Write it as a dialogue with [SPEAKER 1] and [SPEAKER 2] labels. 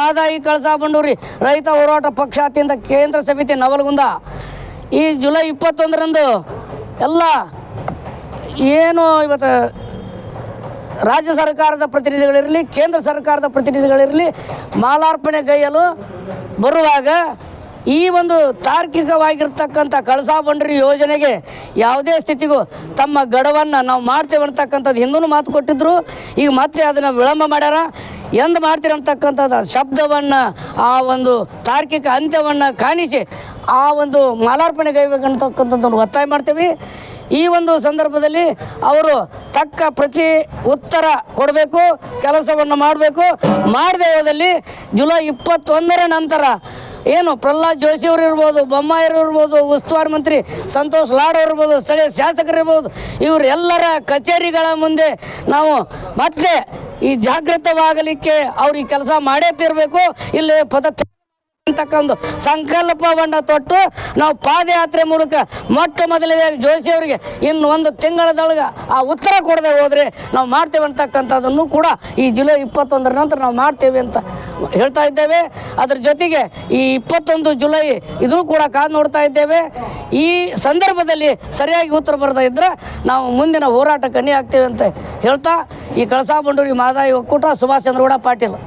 [SPEAKER 1] ಮಾದಾಯಿ ಕಳಸಾ ಬಂಡೂರಿ ರೈತ ಹೋರಾಟ ಪಕ್ಷಾತಿಯಿಂದ ಕೇಂದ್ರ ಸಮಿತಿ ನವಲಗುಂದ. ಈ ಜುಲೈ ಇಪ್ಪತ್ತೊಂದರಂದು ಎಲ್ಲ ಏನು ಇವತ್ತು ರಾಜ್ಯ ಸರ್ಕಾರದ ಪ್ರತಿನಿಧಿಗಳಿರಲಿ, ಕೇಂದ್ರ ಸರ್ಕಾರದ ಪ್ರತಿನಿಧಿಗಳಿರಲಿ ಮಾಲಾರ್ಪಣೆ ಗೈಯಲು ಬರುವಾಗ ಈ ಒಂದು ತಾರ್ಕಿಕವಾಗಿರ್ತಕ್ಕಂಥ ಕಳಸಾ ಬಂಡರಿ ಯೋಜನೆಗೆ ಯಾವುದೇ ಸ್ಥಿತಿಗೂ ತಮ್ಮ ಗಡವನ್ನು ನಾವು ಮಾಡ್ತೇವೆ ಅಂತಕ್ಕಂಥದ್ದು ಹಿಂದೂ ಮಾತು ಕೊಟ್ಟಿದ್ದರು ಈಗ ಮತ್ತೆ ಅದನ್ನು ವಿಳಂಬ ಮಾಡ್ಯಾರ. ಎಂದು ಮಾಡ್ತೀರಂತಕ್ಕಂಥದ್ದು? ಶಬ್ದವನ್ನು, ಆ ಒಂದು ತಾರ್ಕಿಕ ಅಂತ್ಯವನ್ನು ಕಾಣಿಸಿ ಆ ಒಂದು ಮಾಲಾರ್ಪಣೆ ಗೈಬೇಕಂತಕ್ಕಂಥದ್ದನ್ನು ಒತ್ತಾಯ ಮಾಡ್ತೀವಿ. ಈ ಒಂದು ಸಂದರ್ಭದಲ್ಲಿ ಅವರು ತಕ್ಕ ಪ್ರತಿ ಉತ್ತರ ಕೊಡಬೇಕು, ಕೆಲಸವನ್ನು ಮಾಡಬೇಕು. ಮಾಡದೇ ಹೋದಲ್ಲಿ ಜುಲೈ ಇಪ್ಪತ್ತೊಂದರ ನಂತರ ಏನು ಪ್ರಹ್ಲಾದ್ ಜೋಶಿ ಅವರು ಇರ್ಬೋದು ಬೊಮ್ಮಾಯಿರು ಇರ್ಬೋದು, ಉಸ್ತುವಾರಿ ಮಂತ್ರಿ ಸಂತೋಷ್ ಲಾಡ್ ಇರ್ಬೋದು, ಸ್ಥಳೀಯ ಶಾಸಕರು ಇರ್ಬೋದು ಇವರೆಲ್ಲರ ಕಚೇರಿಗಳ ಮುಂದೆ ನಾವು ಮತ್ತೆ ಈ ಜಾಗೃತವಾಗಲಿಕ್ಕೆ ಅವ್ರು ಈ ಕೆಲಸ ಮಾಡೇ ತಿರಬೇಕು. ಇಲ್ಲಿ ಪದ ಅಂತಕ್ಕಂದು ಸಂಕಲ್ಪವನ್ನು ತೊಟ್ಟು ನಾವು ಪಾದಯಾತ್ರೆ ಮೂಲಕ ಮೊಟ್ಟ ಮೊದಲನೇದಾಗಿ ಜೋಶಿ ಅವರಿಗೆ ಇನ್ನು ಒಂದು ತಿಂಗಳದೊಳಗೆ ಆ ಉತ್ತರ ಕೊಡದೆ ಹೋದರೆ ನಾವು ಮಾಡ್ತೇವೆ ಅಂತಕ್ಕಂಥದ್ದನ್ನು ಕೂಡ ಈ ಜುಲೈ ಇಪ್ಪತ್ತೊಂದರ ನಂತರ ನಾವು ಮಾಡ್ತೇವೆ ಅಂತ ಹೇಳ್ತಾ ಇದ್ದೇವೆ. ಅದ್ರ ಜೊತೆಗೆ ಈ ಇಪ್ಪತ್ತೊಂದು ಜುಲೈ ಇದೂ ಕೂಡ ಕಾದು ನೋಡ್ತಾ ಇದ್ದೇವೆ. ಈ ಸಂದರ್ಭದಲ್ಲಿ ಸರಿಯಾಗಿ ಉತ್ತರ ಬರ್ತಾ ಇದ್ದರೆ ನಾವು ಮುಂದಿನ ಹೋರಾಟ ಕಣ್ಣಿ ಆಗ್ತೇವೆ ಅಂತ ಹೇಳ್ತಾ ಈ ಕಳಸಾ ಬಂಡೂರಿ ಮಾದಾಯಿ ಒಕ್ಕೂಟ ಸುಭಾಷ್ ಚಂದ್ರಗೌಡ ಪಾಟೀಲ್.